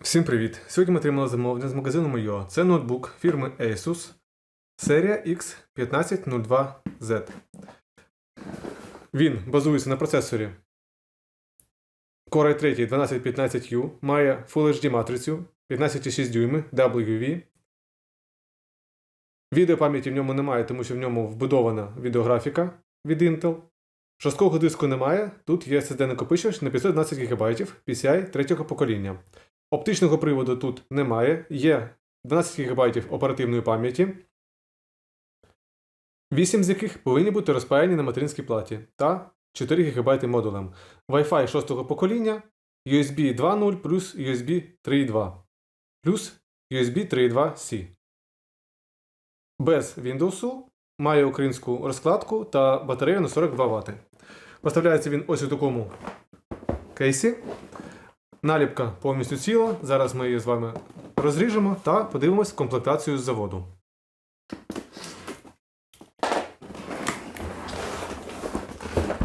Всім привіт! Сьогодні ми отримали замовлення з магазину Moyo. Це ноутбук фірми Asus серія X1502Z. Він базується на процесорі Core i 3 1215U, має Full HD матрицю 15,6 дюйми WV. Відеопам'яті в ньому немає, тому що в ньому вбудована відеографіка від Intel. Жорсткого диску немає. Тут є SSD накопичувач на 512 ГБ PCI третього покоління. Оптичного приводу тут немає. Є 12 ГБ оперативної пам'яті, 8 з яких повинні бути розпаяні на материнській платі та 4 ГБ модулем. Wi-Fi 6 покоління, USB 2.0 плюс USB 3.2 плюс USB 3.2C. Без Windows має українську розкладку та батарею на 42 Вт. Поставляється він ось у такому кейсі. Наліпка повністю ціла. Зараз ми її з вами розріжемо та подивимось комплектацію з заводу.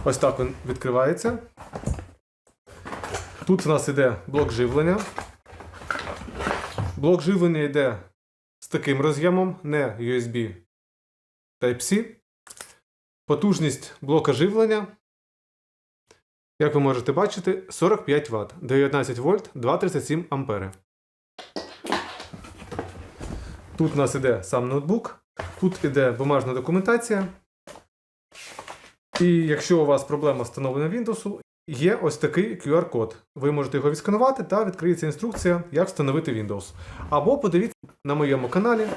Ось так він відкривається. Тут у нас йде блок живлення. Блок живлення йде з таким роз'ємом, не USB Type-C. Потужність блока живлення як ви можете бачити, 45 Вт, 19 вольт, 237 ампери. Тут у нас іде сам ноутбук, тут іде бумажна документація. І якщо у вас проблема з встановленням Windows, є ось такий QR-код. Ви можете його відсканувати та відкриється інструкція, як встановити Windows. Або подивіться на моєму каналі,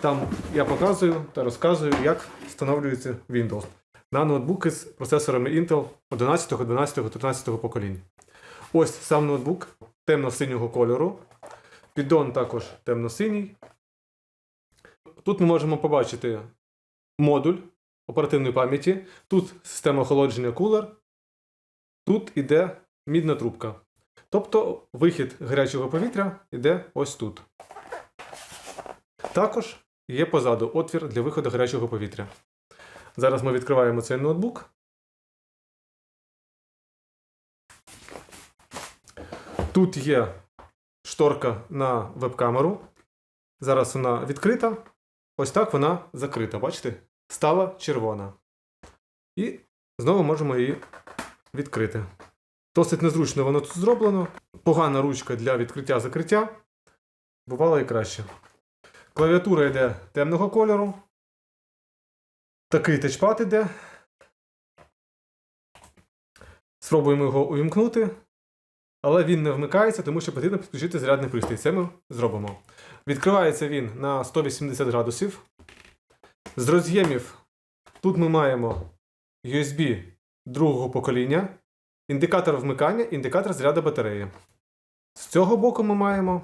там я показую та розказую, як встановлюється Windows на ноутбуки з процесорами Intel 11, 12, 13 поколінь. Ось сам ноутбук темно-синього кольору. Піддон також темно-синій. Тут ми можемо побачити модуль оперативної пам'яті. Тут система охолодження кулер. Тут іде мідна трубка. Тобто вихід гарячого повітря йде ось тут. Також є позаду отвір для виходу гарячого повітря. Зараз ми відкриваємо цей ноутбук. Тут є шторка на веб-камеру. Зараз вона відкрита. Ось так вона закрита. Бачите? Стала червона. І знову можемо її відкрити. Досить незручно воно тут зроблено. Погана ручка для відкриття-закриття. Бувало і краще. Клавіатура йде темного кольору. Такий тачпад іде. Спробуємо його увімкнути. Але він не вмикається, тому що потрібно підключити зарядний пристрій. Це ми зробимо. Відкривається він на 180 градусів. З роз'ємів тут ми маємо USB другого покоління, індикатор вмикання, індикатор заряду батареї. З цього боку ми маємо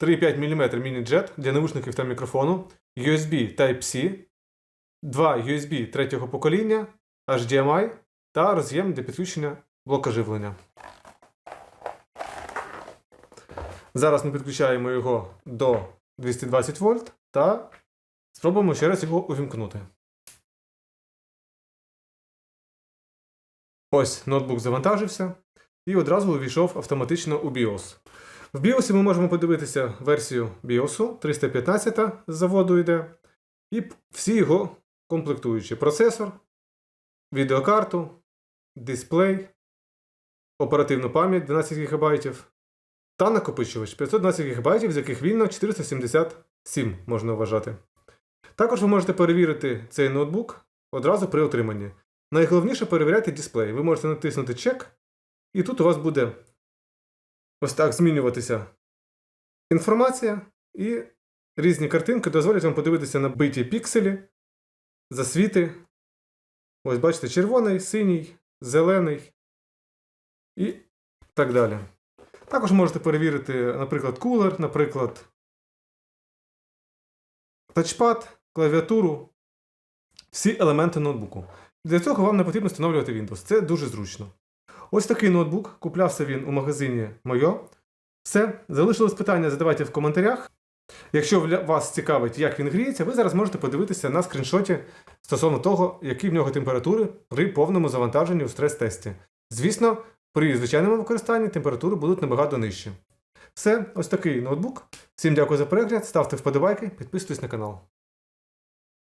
3,5 мм міні-джет для наушників та мікрофону, USB Type-C, два USB третього покоління, HDMI та роз'єм для підключення блока живлення. Зараз ми підключаємо його до 220 вольт та спробуємо ще раз його увімкнути. Ось ноутбук завантажився і одразу увійшов автоматично у BIOS. В BIOS ми можемо подивитися версію BIOS 315 з заводу йде, і всі його комплектуючі процесор, відеокарту, дисплей, оперативну пам'ять 12 ГБ та накопичувач 512 ГБ, з яких вільно 477 можна вважати. Також ви можете перевірити цей ноутбук одразу при отриманні. Найголовніше перевіряйте дисплей. Ви можете натиснути чек, і тут у вас буде ось так змінюватися інформація, і різні картинки дозволять вам подивитися на биті пікселі, засвіти. Ось, бачите, червоний, синій, зелений і так далі. Також можете перевірити, наприклад, кулер, наприклад, тачпад, клавіатуру, всі елементи ноутбуку. Для цього вам не потрібно встановлювати Windows. Це дуже зручно. Ось такий ноутбук. Куплявся він у магазині Moyo. Все. Залишилось питання, задавайте в коментарях. Якщо вас цікавить, як він гріється, ви зараз можете подивитися на скріншоті стосовно того, які в нього температури при повному завантаженні у стрес-тесті. Звісно, при звичайному використанні температури будуть набагато нижчі. Все, ось такий ноутбук. Всім дякую за перегляд, ставте вподобайки, підписуйтесь на канал.